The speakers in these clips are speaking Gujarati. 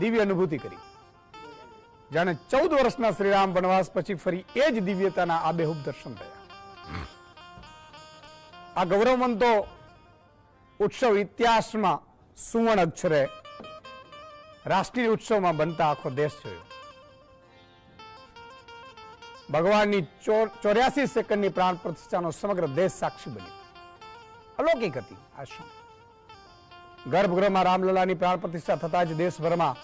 દિવ્ય અનુભૂતિ કરી. જાણે ચૌદ વર્ષના શ્રીરામ વનવાસ પછી ફરી એ જ દિવ્યતાના આબેહૂબ દર્શન થયા. આ ગૌરવમંતો ઉત્સવ ઇતિહાસમાં સુવર્ણ અક્ષરે રાષ્ટ્રીય ઉત્સવમાં બનતા આખો દેશ જોયો. ભગવાનની ચોર્યાસી સેકન્ડની પ્રાણ પ્રતિષ્ઠાનો સમગ્ર દેશ સાક્ષી બન્યો. અલૌકિક હતી આ શું ગર્ભગૃહમાં રામલલાની પ્રાણ પ્રતિષ્ઠા થતા જ દેશભરમાં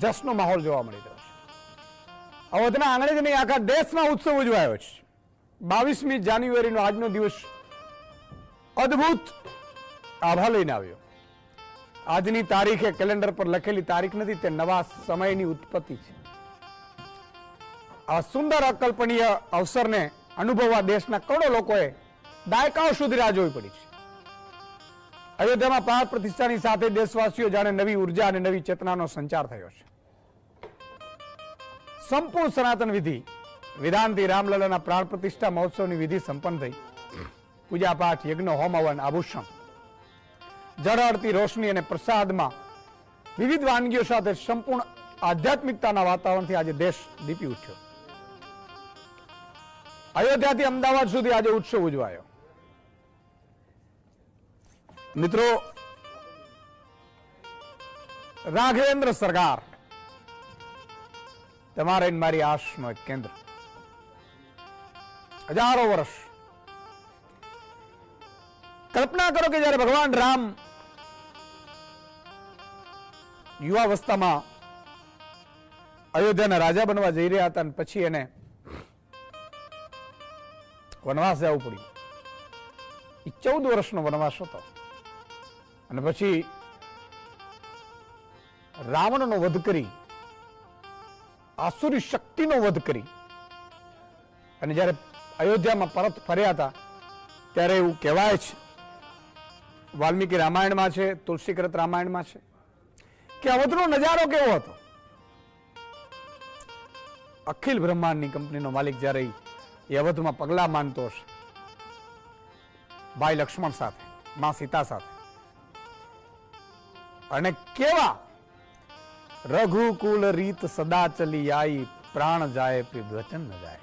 જશનો માહોલ જોવા મળી રહ્યો છે. અવધના આંગણે જ નહીં, આખા દેશમાં ઉત્સવ ઉજવાયો છે. બાવીસમી જાન્યુઆરીનો આજનો દિવસ અદ્ભુત આભા લઈને આવ્યો. આજની તારીખે કેલેન્ડર પર લખેલી તારીખ નથી, તે નવા સમયની ઉત્પત્તિ છે. આ સુંદર અકલ્પનીય અવસરને અનુભવવા દેશના કરોડો લોકોએ દાયકાઓ સુધી રાહ જોવી પડી છે. અયોધ્યામાં પ્રાણ પ્રતિષ્ઠાની સાથે દેશવાસીઓ જાણે નવી ઊર્જા અને નવી ચેતનાનો સંચાર થયો છે. સંપૂર્ણ સનાતન વિધિ વિધાનથી રામલલાના પ્રાણ પ્રતિષ્ઠા મહોત્સવની વિધિ સંપન્ન થઈ. પૂજા પાઠ, યજ્ઞ, હોમ હવન, આભૂષણ. જળ અડતી રોશની અને પ્રસાદમાં વિવિધ વાનગીઓ સાથે સંપૂર્ણ આધ્યાત્મિકતાના વાતાવરણથી આજે દેશ દીપી ઉઠ્યો. અયોધ્યાથી અમદાવાદ સુધી આજે ઉત્સવ ઉજવાયો. મિત્રો, રાઘવેન્દ્ર સરકાર, તમારે મારી આશનો એક કેન્દ્ર. હજારો વર્ષ. કલ્પના કરો કે જ્યારે ભગવાન રામ યુવાવસ્થામાં અયોધ્યાના રાજા બનવા જઈ રહ્યા હતા અને પછી એને વનવાસ જવું પડ્યું. ચૌદ વર્ષનો વનવાસ હતો. અને પછી રાવણનો વધ કરી, આસુરી શક્તિનો વધ કરી. અને જ્યારે અયોધ્યામાં પરત ફર્યા હતા, ત્યારે એવું કહેવાય છે, વાલ્મીકી રામાયણમાં છે તુલસીકૃત રામાયણમાં છે, કે અવધનો નજારો કેવો હતો? અખિલ બ્રહ્માંડની કંપનીનો માલિક જ્યારે એ અવધમાં પગલા માનતો હશે, ભાઈ લક્ષ્મણ સાથે, માં સીતા સાથે. અને કેવા? રઘુકુલ રીત સદા ચલી આઈ, પ્રાણ જાય પી વચન ન જાય.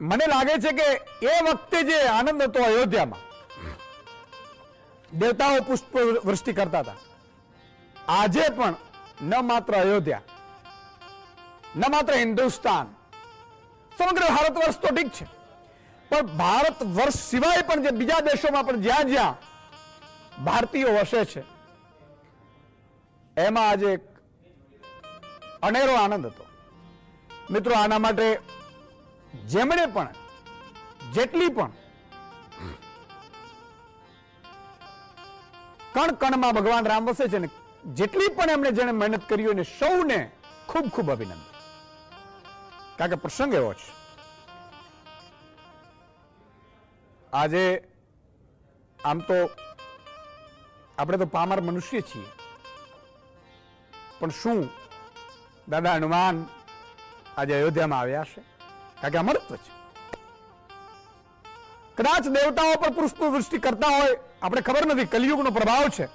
મને લાગે છે કે એ વખતે જે આનંદ હતો અયોધ્યામાં, દેવતાઓ પુષ્પ વૃષ્ટિ કરતા હતા. આજે પણ ન માત્ર અયોધ્યા, ન માત્ર હિન્દુસ્તાન, સમગ્ર ભારત વર્ષ તો ઠીક છે. પણ ભારત વર્ષ સિવાય પણ જે બીજા દેશોમાં પણ જ્યાં જ્યાં ભારતીયો વસે છે. એમાં આજે એક અનેરો આનંદ હતો. મિત્રો, આના માટે જેમણે પણ, જેટલી પણ કણ કણમાં ભગવાન રામ વસે છે ને, જેટલી પણ એમણે જેને મહેનત કરી હોય ને, સૌને ખૂબ ખૂબ અભિનંદન. કારણ કે પ્રસંગ એવો છે. આજે આમ તો આપણે તો પામર મનુષ્ય છીએ. પણ શું દાદા હનુમાન આજે અયોધ્યામાં આવ્યા છે? કારણ કે અમરત્વ છે. કદાચ દેવતાઓ પર પુરુષનું વૃષ્ટિ કરતા હોય, આપણે ખબર નથી, કલિયુગનો પ્રભાવ છે.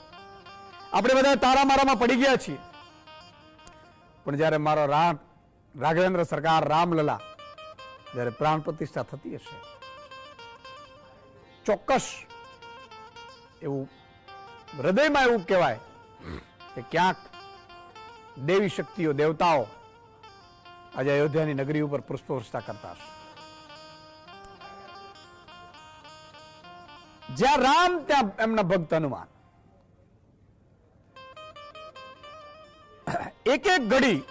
આપણે બધા તારા મારામાં પડી ગયા છીએ. પણ જ્યારે મારો રામ, રાઘવેન્દ્ર સરકાર, રામલલા, જ્યારે પ્રાણ પ્રતિષ્ઠા થતી હશે, ચોક્કસ એવું હૃદયમાં એવું કહેવાય કે ક્યાંક દેવી શક્તિઓ, દેવતાઓ આજે અયોધ્યાની નગરી ઉપર પુષ્પવર્ષા કરતા હશે. જ્યાં રામ, ત્યાં એમના ભક્ત હનુમાન. એક એક ઘડી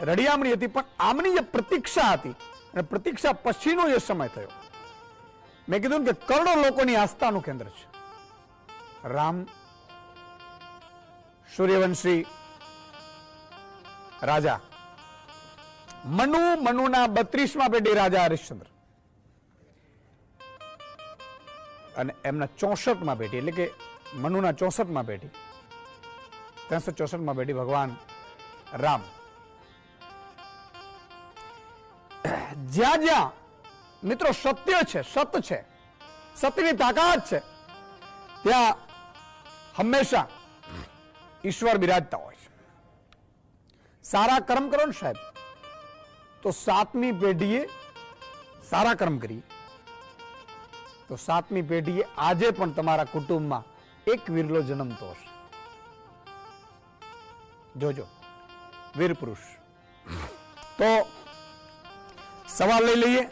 રડિયામણી હતી, પણ આમની જે પ્રતીક્ષા હતી, અને પ્રતીક્ષા પછીનો જે સમય થયો. મેં કીધું કે કરોડો લોકોની આસ્થાનું કેન્દ્ર છે. રામ સૂર્યવંશી રાજા. મનુ મનુના બત્રીસમાં પેઢી રાજા હરિશ્ચંદ્ર. અને એમના ચોસઠમાં પેઢી એટલે કે મનુના ચોસઠમાં પેઢી ત્રણસો ચોસઠમાં પેઢી ભગવાન રામ. જ્યાં જ્યાં, મિત્રો સત્ય છે, સત છે, સત્યની તાકાત છે, ત્યાં હંમેશા ઈશ્વર બિરાજતા હોય છે સારા કર્મ કરો ને સાહેબ તો સાતમી પેઢીએ સારા કર્મ કરીએ તો સાતમી પેઢીએ આજે પણ તમારા કુટુંબમાં એક વિરલો જન્મતો હશે જોજો વીર પુરુષ તો સવાલ લઈ લઈએ